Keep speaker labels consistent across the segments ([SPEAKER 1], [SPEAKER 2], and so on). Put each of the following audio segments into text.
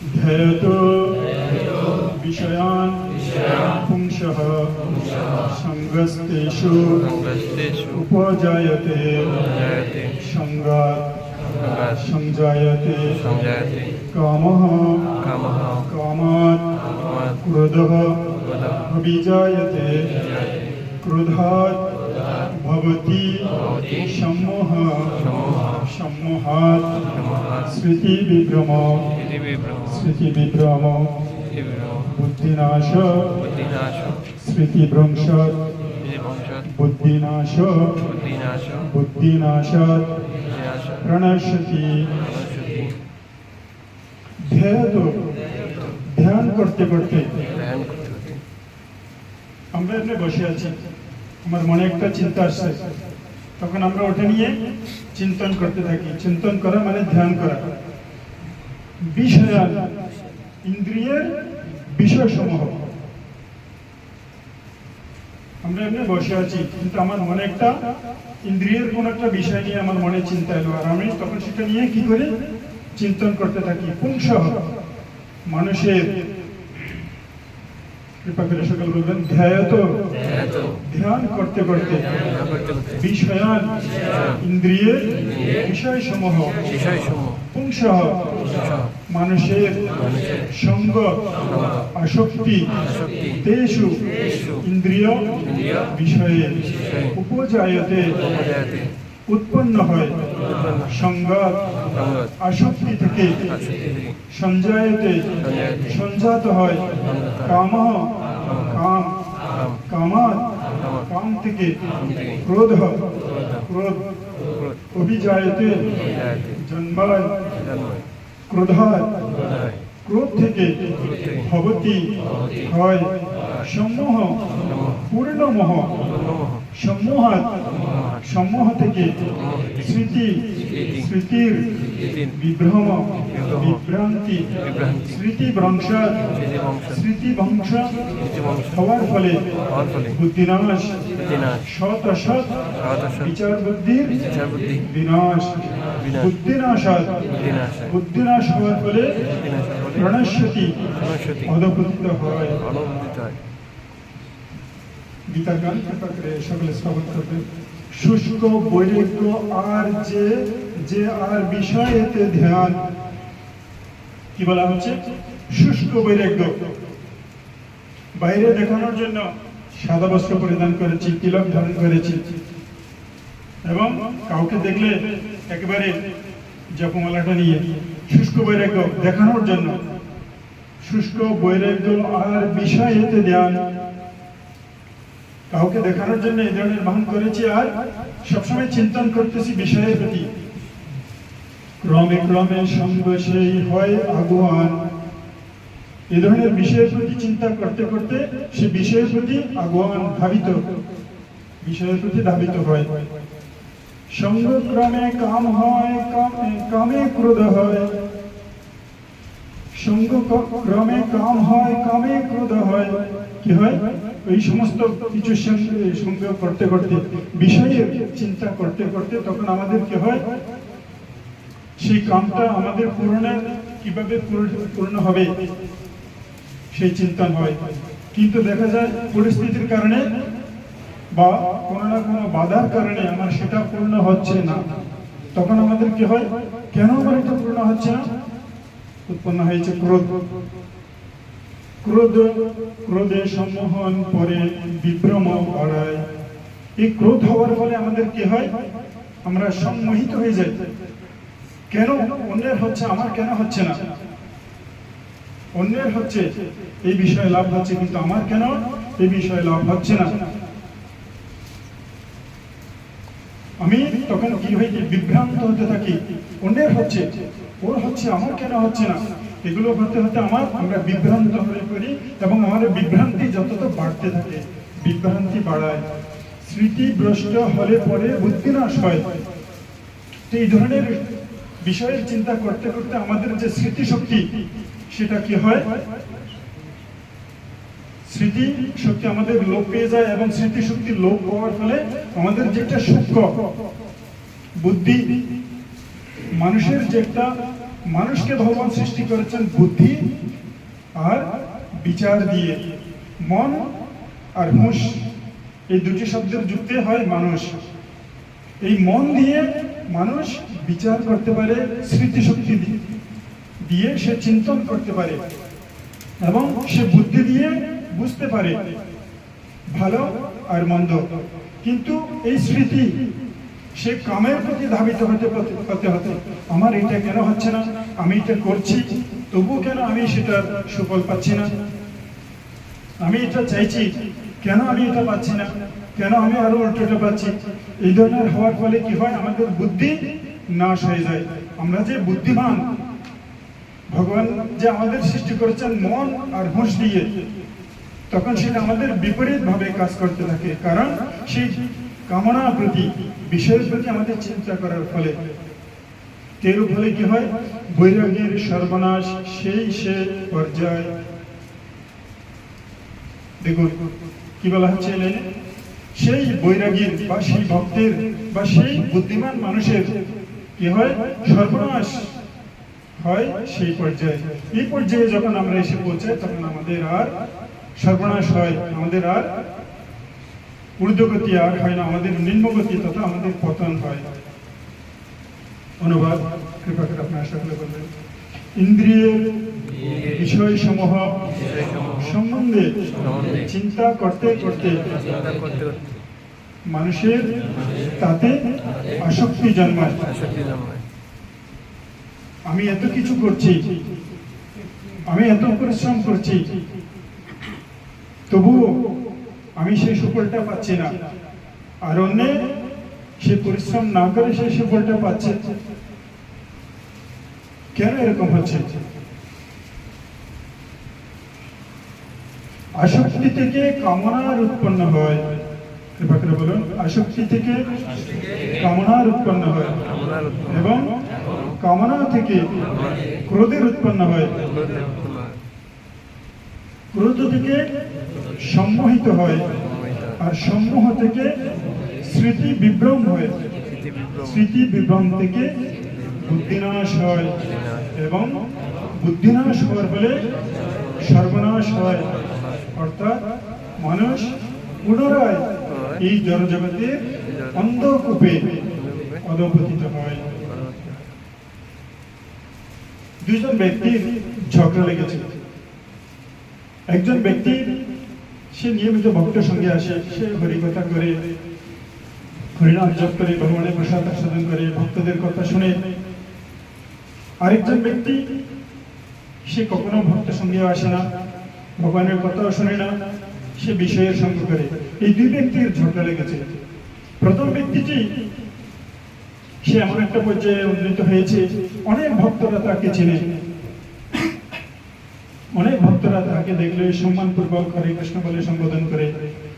[SPEAKER 1] धरतो
[SPEAKER 2] विषयान्
[SPEAKER 1] पुंसः
[SPEAKER 2] सङ्गस्तेषु
[SPEAKER 1] उपजायते।
[SPEAKER 2] सङ्गात्
[SPEAKER 1] सञ्जायते
[SPEAKER 2] कामः
[SPEAKER 1] कामात्
[SPEAKER 2] क्रोधः
[SPEAKER 1] अभिजायते। क्रोधात् भवति
[SPEAKER 2] भवति
[SPEAKER 1] सम्मोह
[SPEAKER 2] सम्मोहः
[SPEAKER 1] सम्मोहात्
[SPEAKER 2] सम्मोहात्
[SPEAKER 1] स्मृतिविभ्रम
[SPEAKER 2] इति विभ्रमः
[SPEAKER 1] स्मृतिविभ्रम
[SPEAKER 2] इति विभ्रमः
[SPEAKER 1] बुद्धिनाश
[SPEAKER 2] बुद्धिनाशो
[SPEAKER 1] स्मृतिभ्रंशात्
[SPEAKER 2] इति वंशात्
[SPEAKER 1] बुद्धिनाश
[SPEAKER 2] बुद्धिनाशो
[SPEAKER 1] बुद्धिनाशात्
[SPEAKER 2] बुद्धिनाशो
[SPEAKER 1] प्रणश्यति
[SPEAKER 2] অনুষ্ঠিতি
[SPEAKER 1] ধ্যাত ধ্যান করতে করতে
[SPEAKER 2] ধ্যান করতে করতে
[SPEAKER 1] আমরা এখানে বসে আছি আমার মনে একটা চিন্তা আসছে তখন আমরা ওটা নিয়ে চিন্তন করতে থাকি। চিন্তন করা মানে ধ্যান করা। বিষয়ান ইন্দ্রিয়ের বিষয় সমূহ আমরা এমনি বসে আছি, কিন্তু আমার মনে একটা ইন্দ্রিয়ের কোন একটা বিষয় নিয়ে আমার মনে চিন্তা এলো। আর আমি তখন সেটা নিয়ে কি করি চিন্তন করতে থাকি? পুংস মানুষের কৃপা করে সকল বলবেন ধ্যায়ত। ধ্যান করতে করতে
[SPEAKER 2] ধ্যান করতে করতে।
[SPEAKER 1] বিষয়ান ইন্দ্রিয়ের বিষয় সমূহ পুংস মানুষের সঙ্গ। আসক্তি। তেষু।
[SPEAKER 2] তেষু।
[SPEAKER 1] ইন্দ্রিয়। বিষয়ে উপজায়তে। উৎপন্ন হয়। সংঘাত আসক্তি থেকে। সঞ্জায়তে। সঞ্জাত হয়। কাম কাম
[SPEAKER 2] কাম।
[SPEAKER 1] কামাত কাম থেকে ক্রোধ
[SPEAKER 2] ক্রোধ
[SPEAKER 1] অভিজায়তে
[SPEAKER 2] জায়তে
[SPEAKER 1] জন্মায়। ক্রোধায় ক্রোধ থেকে ভবতি হয়। সম্মোহ পূর্ণমোহ। সম্মোহাত সম্মোহ থেকে স্মৃতি স্মৃতির বিভ্রম বিভ্রান্তি স্মৃতি ভ্রংশ স্মৃতি ভংশ হওয়ার ফলে বুদ্ধিনাশ অসৎ
[SPEAKER 2] সদস্য
[SPEAKER 1] বিচার বুদ্ধির
[SPEAKER 2] বুদ্ধি
[SPEAKER 1] বিনাশ। বুদ্ধিনাশাত
[SPEAKER 2] বুদ্ধিনাশ
[SPEAKER 1] বুদ্ধিনাশ হওয়ার ফলে প্রণশ্যতি অধপতিত হয়
[SPEAKER 2] অনুমোদিত হয়
[SPEAKER 1] গান করে সকলে করবেন। শুষ্ক বৈরাগ্য আর যে যে আর বিষয়েতে ধ্যান। কি বলা হচ্ছে? শুষ্ক বৈরাগ্য। বাইরে দেখানোর জন্য সাদা বস্ত্র পরিধান করেছি, তিলক ধারণ করেছি। এবং কাউকে দেখলে একেবারে জপমালাটা নিয়ে শুষ্ক বৈরাগ্য দেখানোর জন্য। শুষ্ক বৈরাগ্য আর বিষয়েতে ধ্যান। কাউকে দেখানোর জন্য এই ধরনের ভান করেছি আর সবসময় চিন্তন করতেছি বিষয়ের প্রতি। ক্রমে ক্রমে সঙ্গ হয় আগুয়ান। এ ধরনের বিষয়ের প্রতি চিন্তা করতে করতে সে বিষয়ের প্রতি আগুয়ান ধাবিত, বিষয়ের প্রতি ধাবিত হয়। সঙ্গ ক্রমে কাম হয়, কামে- ক্রোধ হয়। সঙ্গ ক- ক্রমে কাম হয়, কামে ক্রোধ হয়। কি হয়? ওই সমস্ত কিছু সঙ্গে করতে করতে বিষয়ের চিন্তা করতে করতে তখন আমাদের কি হয়? সেই কামটা আমাদের পূরণের কীভাবে পূর্ণ হবে সেই চিন্তা হয়। কিন্তু দেখা যায় পরিস্থিতির কারণে বা কোনো না কোনো বাধার কারণে আমার সেটা পূর্ণ হচ্ছে না। তখন আমাদের কি হয়? কেন আমার এটা পূর্ণ হচ্ছে না? উৎপন্ন হয়েছে ক্রোধ। ক্রোধ ক্রোধে সম্মোহন পরে বিভ্রম বাড়ায় এই ক্রোধ হওয়ার ফলে আমাদের কি হয়? আমরা সম্মোহিত হয়ে যাই। কেন? অন্যের হচ্ছে, আমার কেন হচ্ছে না? অন্যের হচ্ছে, এই বিষয়ে লাভ হচ্ছে, কিন্তু আমার কেন? এই বিষয়ে লাভ হচ্ছে না। আমি তখন কি হয়ে বিভ্রান্ত হতে থাকি? অন্যের হচ্ছে, ওর হচ্ছে, আমার কেন হচ্ছে না? এগুলো হতে হতে আমার আমরা বিভ্রান্ত হয়ে পড়ি এবং আমাদের বিভ্রান্তি যতটা বাড়তে থাকে, বিভ্রান্তি বাড়ায়। স্মৃতি ভ্রষ্ট হলে পরে বুদ্ধিনাশ হয়। তো এই ধরনের বিষয়ের চিন্তা করতে করতে আমাদের যে স্মৃতিশক্তি, সেটা কি হয়? স্মৃতি শক্তি আমাদের লোপ পেয়ে যায় এবং স্মৃতি শক্তি লোপ হওয়ার ফলে আমাদের যে একটা সূক্ষ্ম বুদ্ধি, মানুষের যে একটা মানুষকে ভগবান সৃষ্টি করেছেন বুদ্ধি আর বিচার দিয়ে। মন আর হুঁশ, এই দুটি শব্দের যুক্তে হয় মানুষ। এই মন দিয়ে মানুষ বিচার করতে পারে, স্মৃতিশক্তি দিয়ে সে চিন্তন করতে পারে এবং সে বুদ্ধি দিয়ে বুঝতে পারে, ভালো আর মন্দ। কিন্তু এই স্মৃতি সে কামের প্রতি ধাবিত হতে- হতে হতে আমার এটা কেন হচ্ছে না? আমি এটা করছি তবু কেন আমি সেটার সুফল পাচ্ছি না? আমি এটা চাইছি, কেন আমি এটা পাচ্ছি না? কেন আমি আরও উল্টোটা পাচ্ছি? এই ধরনের হওয়ার ফলে কি হয়? আমাদের বুদ্ধি নাশ হয়ে যায়। আমরা যে বুদ্ধিমান, ভগবান যে আমাদের সৃষ্টি করেছেন মন আর হুঁশ দিয়ে, তখন সেটা আমাদের বিপরীত ভাবে কাজ করতে থাকে। কারণ সেই কামনা প্রতি, বিষয়ের প্রতি আমাদের চিন্তা করার ফলে। এর ফলে কি হয়? বৈরাগীর সর্বনাশ, সেই সে পর্যায়। দেখুন, কি বলা হচ্ছে? সেই বৈরাগীর বা সেই ভক্তের বা সেই বুদ্ধিমান মানুষের কি হয়? সর্বনাশ হয় সেই পর্যায়ে। এই পর্যায়ে যখন আমরা এসে পৌঁছাই, তখন আমাদের আর সর্বনাশ হয়, আমাদের আর ঊর্ধ্বগতি আর হয় না, আমাদের নিম্নগতি তথা আমাদের পতন হয়। অনুবাদ, কৃপা করে আপনারা সকলে বলবেন। ইন্দ্রিয়ের বিষয় সমূহ সম্বন্ধে চিন্তা করতে করতে মানুষের তাতে আসক্তি জন্মায়। আমি এত কিছু করছি, আমি এত পরিশ্রম করছি, তবুও আমি সেই সুফলটা পাচ্ছি না। আর অন্য সে পরিশ্রম না করে সেই সুফলটা পাচ্ছে। কেন এরকম হচ্ছে? আসক্তি থেকে কামনার উৎপন্ন হয়। কৃপা করে বলুন, আসক্তি থেকে কামনার উৎপন্ন হয় এবং কামনা থেকে ক্রোধের উৎপন্ন হয়। ক্রোধ থেকে সম্মোহিত হয় আর সম্মোহ থেকে স্মৃতি বিভ্রম হয়।
[SPEAKER 2] স্মৃতি বিভ্রম
[SPEAKER 1] থেকে বুদ্ধিনাশ হয় এবং বুদ্ধিনাশ হওয়ার ফলে সর্বনাশ হয়। অর্থাৎ মানুষ পুনরায় এই জড়জগতের অন্ধকূপে অধপতিত হয়। দুইজন ব্যক্তির ঝগড়া লেগেছে। একজন ব্যক্তি, সে নিয়মিত ভক্তের সঙ্গে আসে, সে হরিকথা করে, হরিনাম জপ করে, ভগবানের প্রসাদ আস্বাদন করে, ভক্তদের কথা শুনে। আরেকজন ব্যক্তি, সে কখনো ভক্তের সঙ্গে আসে না, ভগবানের কথাও শোনে না, সে বিষয়ের সঙ্গ করে। এই দুই ব্যক্তির ঝগড়া লেগেছে। প্রথম ব্যক্তিটি, সে এমন একটা পর্যায়ে উন্নীত হয়েছে, অনেক ভক্তরা তাকে চেনে। অনেক ভক্তরা তাকে দেখলে সম্মানপূর্বক হরে কৃষ্ণ বলে সম্বোধন করে,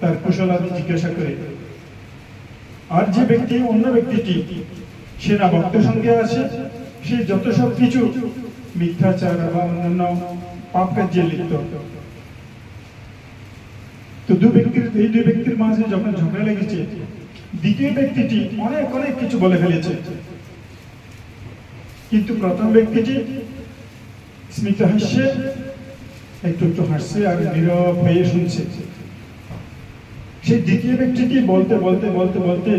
[SPEAKER 1] তার কুশলাদি জিজ্ঞাসা করে। আর যে ব্যক্তি, অন্য ব্যক্তিটি, সে না ভক্তের সঙ্গে আছে, সে যত সব কিছু, মিথ্যাচার বা অন্যান্য পাপ কার্যে লিপ্ত। তো দু ব্যক্তির, এই দুই ব্যক্তির মাঝে যখন ঝগড়া লেগেছে, দ্বিতীয় ব্যক্তিটি অনেক অনেক কিছু বলে ফেলেছে। কিন্তু প্রথম ব্যক্তিটি স্মিত হাসছে একটু একটু হাসছে, আর নীরব হয়ে শুনছে। সেই দ্বিতীয় ব্যক্তিটি বলতে বলতে বলতে বলতে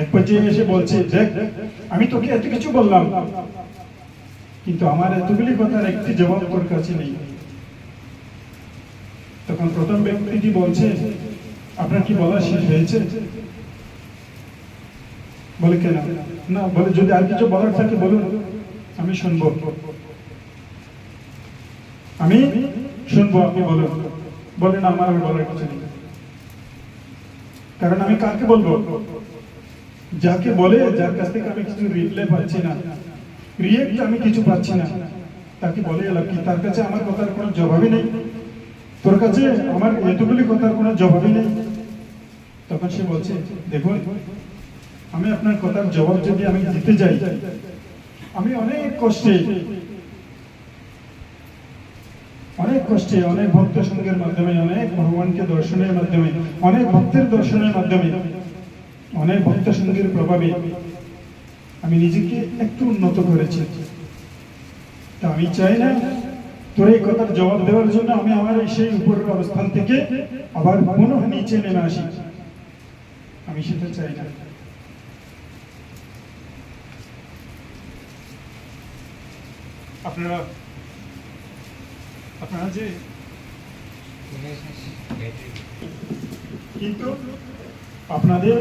[SPEAKER 1] এক পর্যায়ে এসে বলছে, দেখ, আমি তোকে এত কিছু বললাম, কিন্তু আমার এতগুলি কথার একটি জবাব তোর কাছে নেই। তখন প্রথম ব্যক্তিটি বলছে, আপনার কি বলা শেষ হয়েছে? বলে, কেন? না, বলে, যদি আর কিছু বলার থাকে বলুন, আমি শুনব। আমি শুনব, আপনি বলুন। বলেন, আমার আর বলার কিছু নেই। কারণ আমি কাকে বলব? যাকে বলে, যার কাছ থেকে আমি কিছু রিপ্লাই পাচ্ছি না রিয়েক্ট আমি কিছু পাচ্ছি না, তাকে বলে এলাম কি, তার কাছে আমার কথার কোনো জবাবই নেই? তোর কাছে আমার এতগুলি কথার কোনো জবাবই নেই? তখন সে বলছে, দেখুন, আমি আপনার কথার জবাব যদি আমি দিতে যাই, আমি অনেক কষ্টে অনেক কষ্টে, অনেক ভক্ত সঙ্গের মাধ্যমে, অনেক ভগবানকে দর্শনের মাধ্যমে, অনেক ভক্তের দর্শনের মাধ্যমে, অনেক ভক্ত সঙ্গের প্রভাবে আমি নিজেকে একটু উন্নত করেছি। তা আমি চাই না, তোর এই কথার জবাব দেওয়ার জন্য আমি আমার সেই উপরের অবস্থান থেকে আবার পুনঃ নিচে নেমে আসি। আমি সেটা চাই না। আপনারা আপনারা যে কিন্তু আপনাদের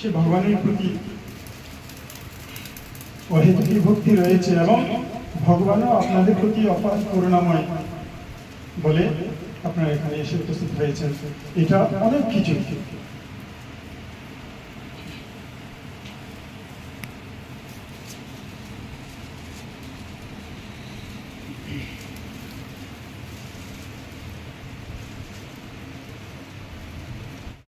[SPEAKER 1] সে ভগবানের প্রতি অহেতুকি ভক্তি রয়েছে এবং ভগবানও আপনাদের প্রতি অপার করুণাময় বলে আপনারা এখানে এসে উপস্থিত হয়েছেন। এটা অনেক কিছু।